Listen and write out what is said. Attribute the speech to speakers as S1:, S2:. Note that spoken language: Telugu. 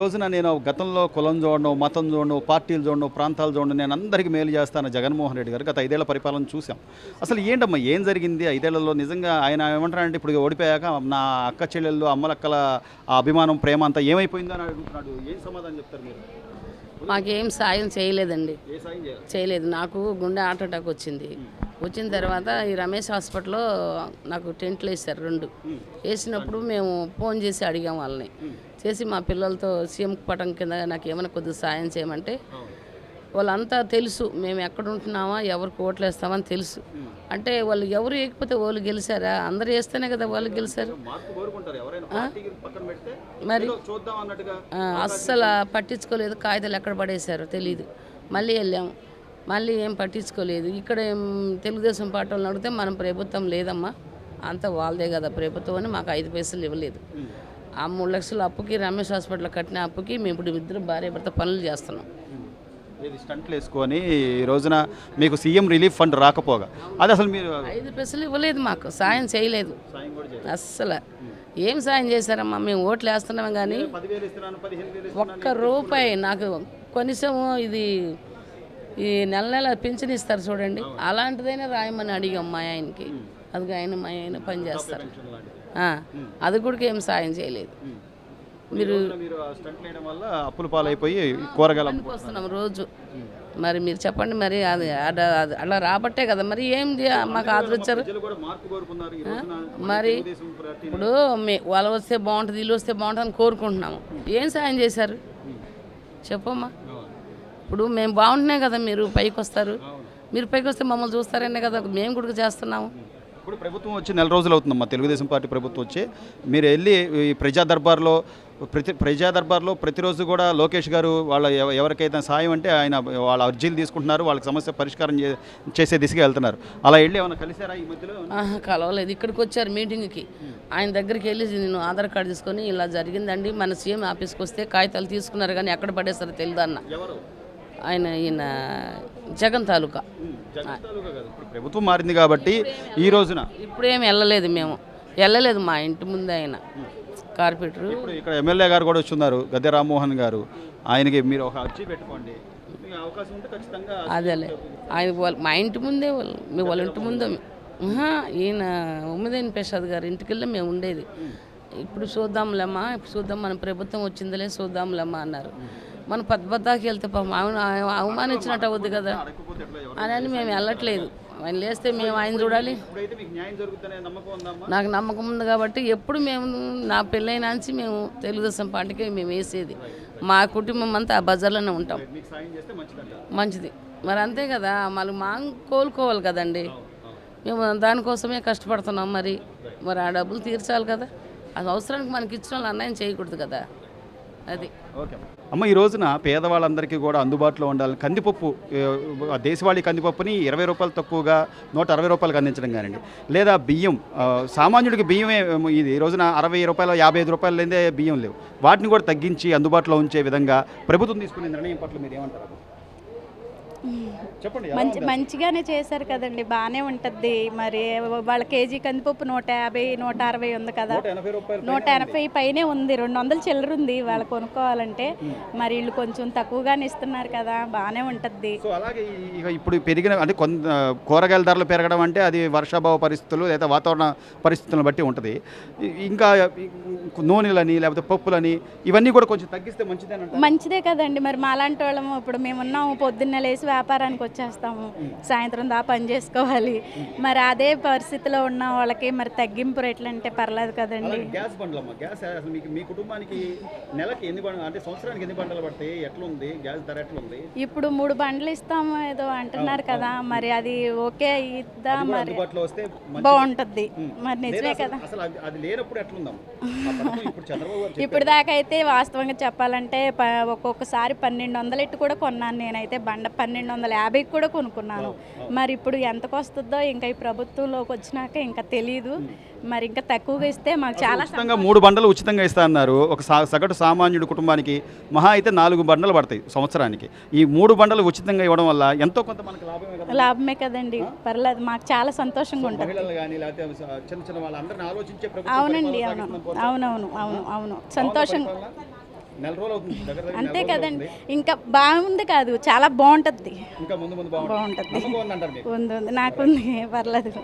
S1: రోజున నేను గతంలో కులం చూడను మతం చూడను పార్టీలు చూడను ప్రాంతాలు చూడను నేను అందరికీ మేలు చేస్తాను జగన్మోహన్ రెడ్డి గారు గత ఐదేళ్ళ పరిపాలన చూసాం అసలు ఏంటమ్మా ఏం జరిగింది? ఐదేళ్ళలో నిజంగా ఆయన ఏమంటారంటే ఇప్పుడు ఓడిపోయాక నా అక్క చెల్లెళ్ళు అమ్మలక్కల ఆ అభిమానం ప్రేమ అంతా ఏమైపోయిందో అని అడుగుతున్నాడు. ఏం సమాధానం చెప్తారు మీరు?
S2: మాకేం సాయం చేయలేదండి. చేయలేదు. నాకు గుండె హార్ట్ అటాక్ వచ్చింది. వచ్చిన తర్వాత ఈ రమేష్ హాస్పిటల్లో నాకు టెంట్లు వేసారు రెండు. వేసినప్పుడు మేము ఫోన్ చేసి అడిగాం వాళ్ళని. చేసి మా పిల్లలతో సీఎం పటం కింద నాకు ఏమైనా కొద్దిగా సాయం చేయమంటే వాళ్ళంతా తెలుసు మేము ఎక్కడ ఉంటున్నామా ఎవరికి ఓట్లు వేస్తామని తెలుసు. అంటే వాళ్ళు ఎవరు వేయకపోతే వాళ్ళు గెలిచారా? అందరు వేస్తేనే కదా వాళ్ళు గెలిచారు. మరి? అస్సలు పట్టించుకోలేదు కాగితాలు ఎక్కడ పడేశారో తెలియదు మళ్ళీ వెళ్ళాము మళ్ళీ ఏం పట్టించుకోలేదు. ఇక్కడ ఏం తెలుగుదేశం పార్టీ వాళ్ళని అడిగితే మనం ప్రభుత్వం లేదమ్మా. అంత వాళ్ళదే కదా ప్రభుత్వం అని మాకు ఐదు పైసలు ఇవ్వలేదు. ఆ మూడు లక్షల అప్పుకి రమేష్ హాస్పిటల్ కట్టిన అప్పుకి మేము ఇప్పుడు ఇద్దరు భార్య భర్త పనులు చేస్తున్నాం.
S1: ఇది స్టంట్లు వేసుకొని ఈ రోజున మీకు సీఎం రిలీఫ్ ఫండ్ రాకపోగా అది అసలు మీరు
S2: ఐదు పైసలు ఇవ్వలేదు మాకు సాయం చేయలేదు. అస్సలు. ఏం సాయం చేశారమ్మా మేము ఓట్లు వేస్తున్నాం కానీ ఒక్క రూపాయి నాకు కనీసం ఇది ఈ నెల నెల పింఛన్ ఇస్తారు చూడండి. అలాంటిదైనా రాయమని అడిగాం మా ఆయనకి. అది ఆయన మా ఆయన పని చేస్తారు. అది కూడా ఏం సాయం చేయలేదు.
S1: మీరు అప్పుల పాలైపోయి కూరగాయలు
S2: వస్తున్నాం రోజు. మరి మీరు చెప్పండి మరి అది అలా రాబట్టే కదా మరి ఏం మాకు
S1: రోజున
S2: మరి ఇప్పుడు మీ వాళ్ళు వస్తే బాగుంటుంది వీళ్ళు వస్తే బాగుంటుంది అని కోరుకుంటున్నాము. ఏం సాయం చేశారు? చెప్పమ్మా. ఇప్పుడు మేము బాగుంటున్నాయి కదా మీరు పైకి వస్తారు మీరు పైకి వస్తే మమ్మల్ని చూస్తారనే కదా మేము కూడా చేస్తున్నాము.
S1: ఇప్పుడు ప్రభుత్వం వచ్చి నెల రోజులు అవుతుందమ్మా. తెలుగుదేశం పార్టీ ప్రభుత్వం వచ్చి మీరు వెళ్ళి ఈ ప్రజా దర్బార్లో ప్రతి ప్రజా దర్బార్లో ప్రతిరోజు కూడా లోకేష్ గారు వాళ్ళ ఎవ- ఎవరికైతే సాయం అంటే ఆయన వాళ్ళ అర్జీలు తీసుకుంటున్నారు వాళ్ళకి సమస్య పరిష్కారం చేసే దిశగా వెళ్తున్నారు. అలా వెళ్ళి ఏమైనా కలిసారా ఈ మధ్యలో?
S2: కలవలేదు. ఇక్కడికి వచ్చారు మీటింగ్కి. ఆయన దగ్గరికి వెళ్ళి నేను ఆధార్ కార్డు తీసుకొని ఇలా జరిగిందండి. మన సీఎం ఆఫీస్కి వస్తే కాగితాలు తీసుకున్నారు కానీ ఎక్కడ పడేస్తారో తెలియదు అన్న.
S1: ఎవరు?
S2: ఆయన ఈయన జగన్ తాలూకా.
S1: ప్రభుత్వం మారింది కాబట్టి ఈ రోజున.
S2: ఇప్పుడు ఏమి వెళ్ళలేదు మేము. వెళ్ళలేదు మా ఇంటి ముందే ఆయన కార్పెంటర్
S1: ఇప్పుడు ఇక్కడ ఎమ్మెల్యే గారు కూడా వచ్చున్నారు గద్దె రామ్మోహన్ గారు. ఆయనకి మీరు ఒక అర్జీ పెట్టుకోండి.
S2: అదేలే ఆయన వాళ్ళ మా ఇంటి ముందే వాళ్ళు మీ వాళ్ళ ఇంటి ముందే ఈయన ఉమ్మదేని ప్రసాద్ గారు ఇంటికి వెళ్ళి మేము ఉండేది. ఇప్పుడు చూద్దాంలేమ్మా ఇప్పుడు చూద్దాం మన ప్రభుత్వం వచ్చిందిలే చూద్దాంలేమ్మా అన్నారు. మన పద్బద్దాకి వెళ్తే పాపం ఆయన అవమానించినట్టు అవుద్ది కదా. అని అని మేము వెళ్ళట్లేదు. ఆయన లేస్తే మేము ఆయన చూడాలి. నాకు నమ్మకం ఉంది కాబట్టి ఎప్పుడు మేము నా పెళ్ళైన నుంచి మేము తెలుగుదేశం పార్టీకి మేము వేసేది. మా కుటుంబం అంతా ఆ బజార్లోనే ఉంటాం. మంచిది. మరి అంతే కదా మళ్ళీ మా కోలుకోవాలి కదండి. మేము దానికోసమే కష్టపడుతున్నాం మరి. మరి ఆ డబ్బులు తీర్చాలి కదా. అది అవసరానికి మనకి ఇచ్చిన వాళ్ళు అన్యాయం చేయకూడదు కదా. అది.
S1: ఓకే. అమ్మ ఈ రోజున పేదవాళ్ళందరికీ కూడా అందుబాటులో ఉండాలి. కందిపప్పు దేశవాళీ కందిపప్పుని ఇరవై రూపాయలు తక్కువగా నూట అరవై రూపాయలకు అందించడం కానివ్వండి. లేదా బియ్యం సామాన్యుడికి బియ్యమే ఇది. ఈ రోజున అరవై రూపాయలు యాభై ఐదు రూపాయలు లేదే బియ్యం లేవు. వాటిని కూడా తగ్గించి అందుబాటులో ఉంచే విధంగా ప్రభుత్వం తీసుకునే నిర్ణయం పట్ల మీరు ఏమంటారు చెప్పండి
S3: మంచి? మంచిగానే చేశారు కదండి బాగానే ఉంటుంది మరి వాళ్ళ కేజీ కందిపప్పు నూట యాభై నూట అరవై ఉంది కదా.
S1: నూట ఎనభై
S3: పైనే ఉంది. రెండు వందలు చిల్లర ఉంది వాళ్ళు కొనుక్కోవాలంటే. మరి వీళ్ళు కొంచెం తక్కువగానే ఇస్తున్నారు కదా బాగానే ఉంటుంది
S1: అలాగే ఇప్పుడు పెరిగిన అంటే కొంత కూరగాయల ధరలు పెరగడం అంటే అది వర్షాభావ పరిస్థితులు లేదా వాతావరణ పరిస్థితులను బట్టి ఉంటుంది. ఇంకా నూనెలని లేకపోతే పప్పులని ఇవన్నీ కూడా కొంచెం తగ్గిస్తే మంచిదేనంట
S3: మంచిదే కదండి మరి మాలాంటి వాళ్ళము ఇప్పుడు మేము ఉన్నాము పొద్దున్న లేసి వ్యాపారానికి వచ్చేస్తాము. సాయంత్రం దా పని చేసుకోవాలి. మరి అదే పరిస్థితిలో ఉన్న వాళ్ళకి మరి తగ్గింపు రేట్లు అంటే పర్లేదు కదండి.
S1: గ్యాస్ గ్యాస్ అసలు మీకు మీ కుటుంబానికి నెలకి ఎన్ని బండ్లు అంటే సంవత్సరానికి ఎన్ని బండ్లు పడతాయి ఎట్లుంది? గ్యాస్ ధర ఎట్లుంది?
S3: ఇప్పుడు మూడు బండ్లు ఇస్తాము ఏదో అంటున్నారు కదా. మరి అది ఓకే ఇద్దా మరి?
S1: అందుబాటులో వస్తే.
S3: బాగుంటుంది. మరి నిజమే కదా.
S1: అసలు అది- అది లేనప్పుడు ఎట్లుందాం? ఆ పథకం ఇప్పుడు చంద్రబాబు గారు
S3: ఇప్పుడు దాకా అయితే వాస్తవంగా చెప్పాలంటే ప- ఒక్కొక్కసారి పన్నెండు వందలు ఎట్టు కూడా కొన్నాను నేనైతే. బండ పన్నెండు వందల యాభైకి కూడా కొనుక్కున్నాను. మరి ఇప్పుడు ఎంతకు వస్తుందో ఇంకా ఈ ప్రభుత్వంలోకి వచ్చినాక ఇంకా తెలియదు మరి ఇంకా తక్కువగా ఇస్తే మాకు చాలా
S1: ఉచితంగా మూడు బండలు ఉచితంగా ఇస్తా అన్నారు. ఒక సగటు సామాన్యుడి కుటుంబానికి మహా అయితే నాలుగు బండలు పడతాయి సంవత్సరానికి. ఈ మూడు బండలు ఉచితంగా ఇవ్వడం వల్ల ఎంతో కొంత మనకు లాభమే
S3: లాభమే కదండి. పర్లేదు మాకు చాలా సంతోషంగా ఉంటుంది. అవునండి అవును. అవునవును అవును అవును. సంతోషంగా అంతే కదండి. ఇంకా బాగుంది కాదు. చాలా బాగుంటుంది.
S1: ఇంకా ముందు ముందు బాగుంటుంది.
S3: ఉంది. నాకుంది. పర్లేదు.